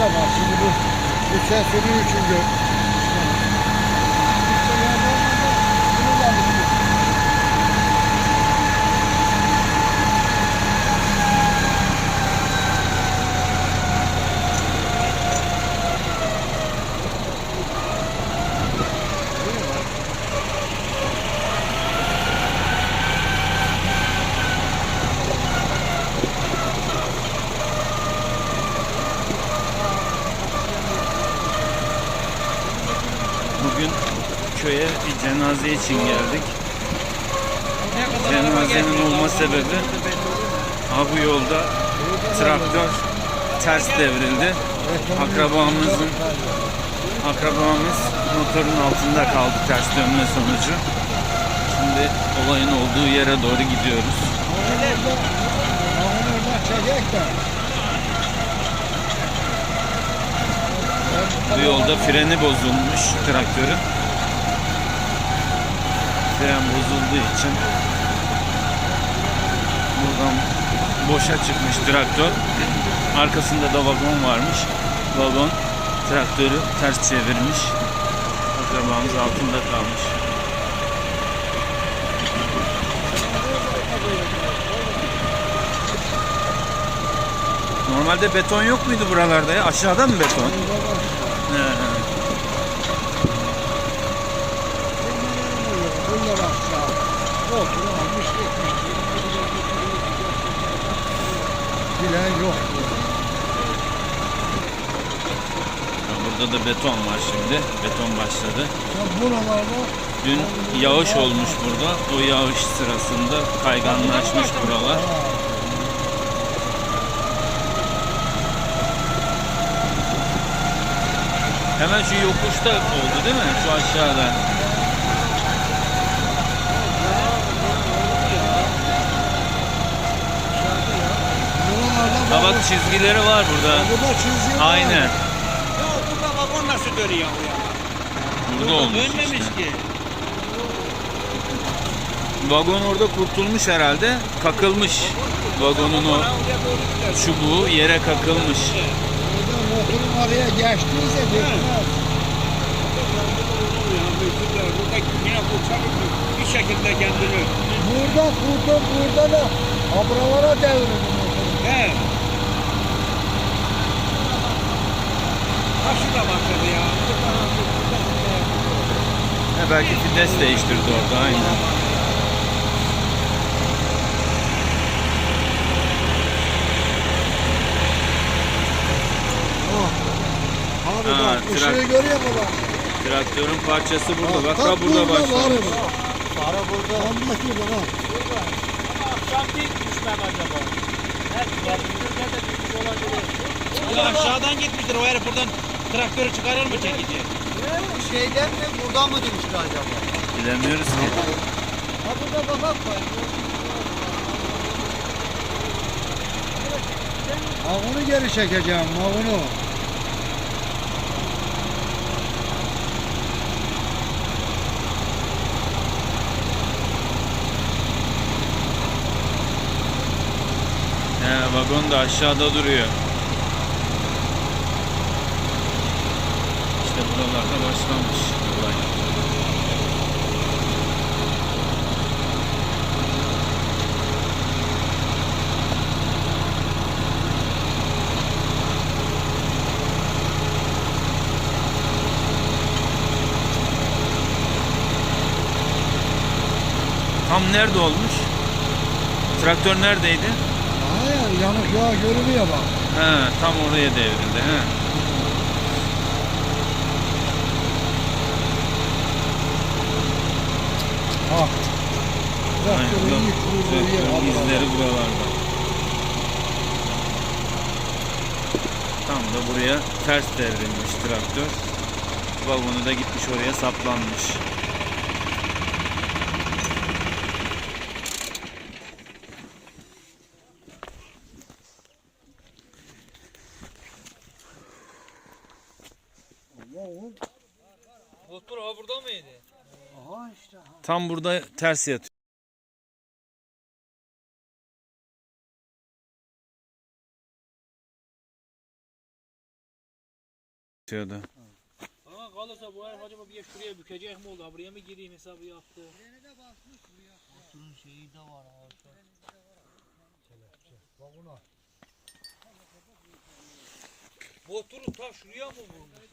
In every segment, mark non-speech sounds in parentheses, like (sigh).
de var. Şimdi bu, bu ses sürüğü için köye bir cenaze için geldik. Cenazenin olma sebebi ha bu yolda traktör ters devrildi. Akrabamızın akrabamız motorun altında kaldı ters dönme sonucu. Şimdi olayın olduğu yere doğru gidiyoruz. Bu yolda freni bozulmuş traktörün. Fren bozulduğu için buradan boşa çıkmış traktör. Arkasında da vagon varmış. Vagon traktörü ters çevirmiş. Akrabamız altında kalmış. Normalde beton yok muydu buralarda ya? Aşağıda mı beton? He, he. Bunlar aşağı. Otur almış gitmiş. Bilen yok. Burada da beton var şimdi. Beton başladı. Ya buralarda Dün yağış olmuş burada. O yağış sırasında kayganlaşmış buralar. Hemen şu yokuşta oldu değil mi? Şu aşağıda. Ha bak çizgileri var burada. Burada çizgi var. Aynen. Ya burada vagon nasıl dönüyor bu ya? Burada olmuş Dönmemiş işte. ki. Vagon orada kurtulmuş herhalde. Kakılmış. Vagonun o Oraya çubuğu yere kakılmış. Burada motorun araya geçtiyse dökmez. Burada yine kurtarır bir şekilde kendini. Burada kurdum burada da abralara devrildi motor. He. Ha şurada başladı ya. Ha, belki fides değiştirdi orada aynen. Abi Ha, bak trak- ışığı görüyor musun bak? Traktörün parçası burada. Bak Bak, ha burada başlamış. mı? Para burada. Anlat burada bak. Akşam değil düşmem acaba. Ya aşağıdan gitmiştir o herif buradan traktörü çıkarır mı çekici? Şeyden mi buradan mı düştü acaba? Bilemiyoruz ki. Ha burada babak var. Mavunu geri çekeceğim mavunu. He, vagon da aşağıda duruyor. İşte buralarda başlamış olay. Tam nerede olmuş? Traktör neredeydi? Hayır yanık yağ görünüyor bak. He, tam oraya devrildi. He. Aynen, Traktörün izleri buralarda. Tam da buraya ters devrilmiş traktör. Vagonu da gitmiş oraya saplanmış. Motor ha burada mıydı? Aha işte. Tam burada ters yatıyor. istiyordu. Ama kalırsa bu herif acaba bir şuraya bükecek mi oldu? Buraya mı gireyim hesabı yaptı? Motorun şeyi de var ağaçta. Bakuna. Motoru ta şuraya mı vurmuş?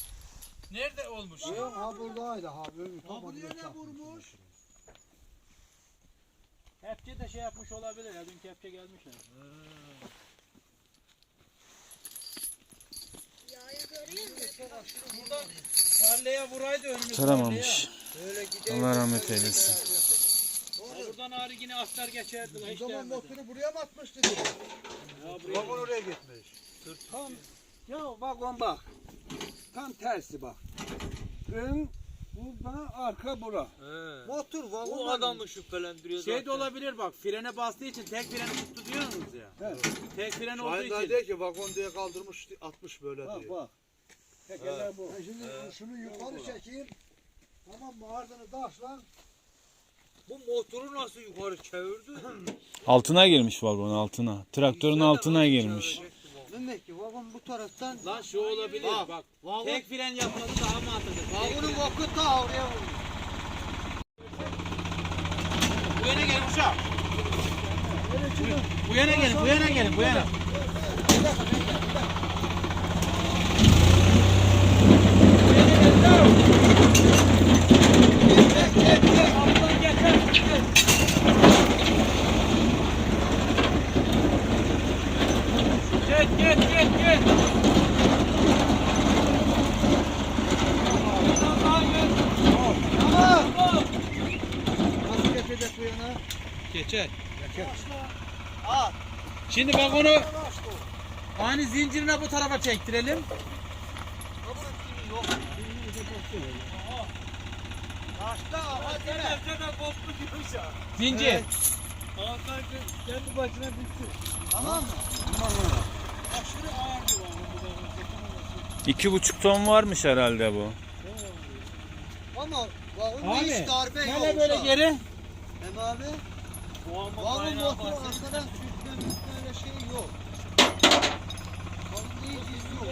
Nerede olmuş? Yok ha buradaydı ha. Tam Ha buraya buraya ne çarpmış. vurmuş? Kepçe de şey yapmış olabilir ya dün kepçe gelmiş ya. Buradan tarlaya vuraydı önümüz Taramamış. Allah rahmet eylesin. Buradan ağrı yine atlar geçerdi la O hiç zaman değmedi. motoru buraya mı atmıştı? Ya buraya Vagon oraya gitmiş. Tam ya vagon bak. Tam tersi bak. Ön buradan arka bura. Motor vagon. Bu adamı şüphelendiriyor Şey de olabilir bak frene bastığı için tek freni tuttu diyorsunuz ya. Evet. Tek fren olduğu Şahin için. diyor ki vagon diye kaldırmış atmış böyle Bak diyor. bak. Tekerler bu. Ben şimdi şunu yukarı çekeyim. Tamam mı? Ardını taşla. Bu motoru nasıl yukarı çevirdi? (clears throat) Altına girmiş vagon altına. Traktörün altına girmiş. Demek ki vagon bu taraftan Lan şu olabilir Bak, bak. vagon- Tek fren yapması daha mantıklı. vagonun vaku ta oraya vurmuş. Bu yana gelin uşak. Bu yana gelin, bu yana gelin, bu yana. Git, git, git, git. Nasıl geçecek bu yana? Geçer. Al. Şimdi bak onu hani zincirine bu tarafa çektirelim. Zincir. Kendi başına düştü. Tamam mı? İki buçuk ton varmış herhalde bu. Ama Abi, hiç darbe yok. Hele böyle geri. Hem abi. Vagon motoru arkadan sürtme mürtme öyle şey yok. Hiç iz yok.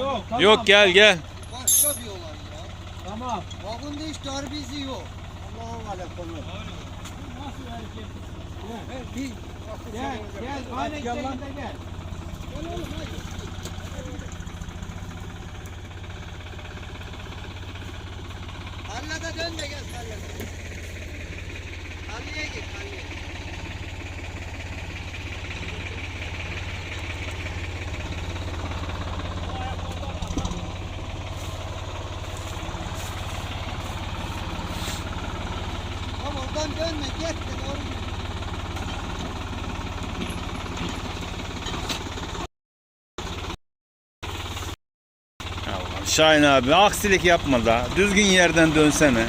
Yok tamam. Yok gel gel. Başka bir olay ya. Tamam. Vagonda hiç darbe izi yok. Allah'ın alakalı. Nasıl hareket? Bir Gel gel aynı şekilde gel. Gel oğlum hadi. Tarlada dön de gel tarlada. Tarlaya git tarlaya. Ama oradan dönme git de doğru git. Allah, Şahin abi aksilik yapma da. Düzgün yerden dönsene.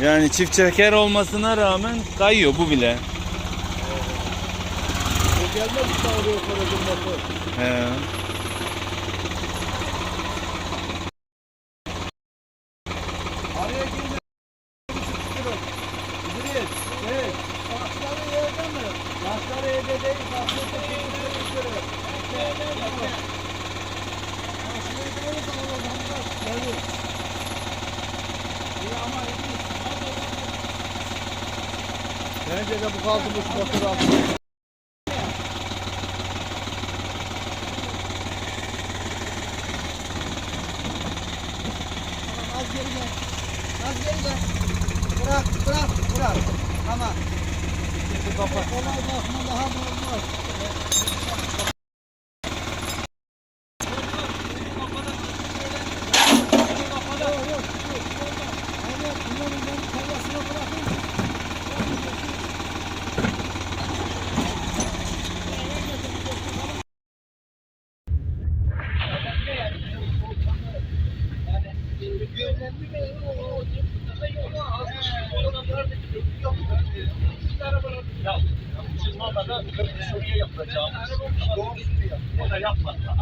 (laughs) yani çift çeker olmasına rağmen kayıyor bu bile. He. Araya girme. İdris. Evet. Taşları yerde mi? Taşları yerde değil. Taşları da çekmişleri. Taşları değil de o zaman da evet. İyi ama İdris. De bu kaldırmış motoru gel. Bırak bırak bırak. Tamam. Kolay bakma daha da olmaz. Evet, bunların ben kafasına bırakın. Ya siz normalde Suriye yapacağımız o da yapmadılar.